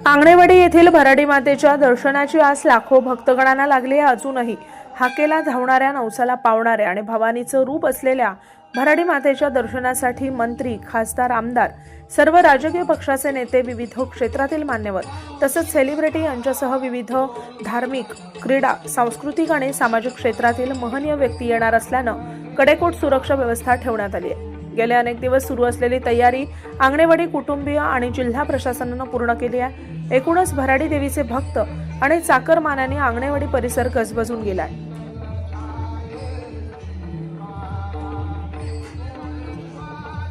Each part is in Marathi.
आंगणेवाडी येथील भराडी मातेच्या दर्शनाची आस लाखो भक्तगणांना लागली आहे. अजूनही हाकेला धावणाऱ्या नवसाला पावणाऱ्या आणि भवानीचं रूप असलेल्या भराडी मातेच्या दर्शनासाठी मंत्री खासदार आमदार सर्व राजकीय पक्षाचे नेते विविध क्षेत्रातील मान्यवर तसंच सेलिब्रिटी यांच्यासह विविध धार्मिक क्रीडा सांस्कृतिक आणि सामाजिक क्षेत्रातील महनीय व्यक्ती येणार असल्यानं कडेकोट सुरक्षा व्यवस्था ठेवण्यात आली आहे. गेले अनेक दिवस सुरू असलेली तयारी आंगणेवाडी कुटुंबीय आणि जिल्हा प्रशासनानं पूर्ण केली आहे. एकूणच भराडी देवीचे भक्त आणि चाकरमानाने आंगणेवाडी परिसर गजबजून गेलाय.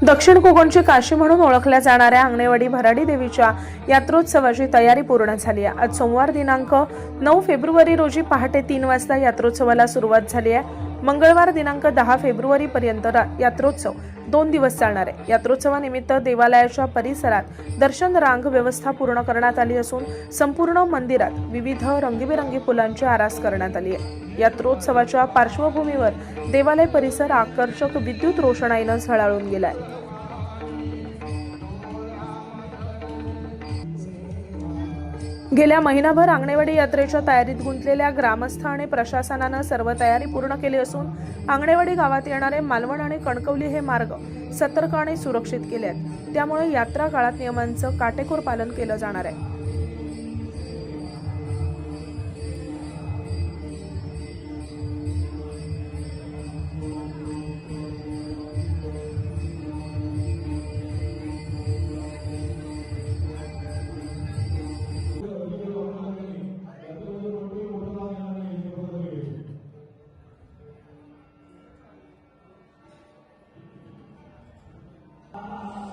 दक्षिण कोकणची काशी म्हणून ओळखल्या जाणाऱ्या आंगणेवाडी भराडी देवीच्या यात्रोत्सवाची तयारी पूर्ण झाली आहे. आज सोमवार दिनांक नऊ फेब्रुवारी रोजी पहाटे तीन वाजता यात्रोत्सवाला सुरुवात झाली आहे. मंगळवार दिनांक दहा फेब्रुवारी पर्यंत यात्रोत्सव दोन दिवस चालणार आहे. यात्रोत्सवानिमित्त देवालयाच्या परिसरात दर्शन रांग व्यवस्था पूर्ण करण्यात आली असून संपूर्ण मंदिरात विविध रंगीबेरंगी फुलांची आरास करण्यात आली आहे. यात्रोत्सवाच्या पार्श्वभूमीवर देवालय परिसर आकर्षक विद्युत रोषणाईनं झळाळून आहे गेल्या महिनाभर आंगणेवाडी यात्रेच्या तयारीत गुंतलेल्या ग्रामस्थ आणि प्रशासनानं सर्व तयारी पूर्ण केली असून आंगणेवाडी गावात येणारे मालवण आणि कणकवली हे मार्ग सतर्क आणि सुरक्षित केले आहेत त्यामुळे यात्रा काळात नियमांचं काटेकोर पालन केलं जाणार आहे. Amen.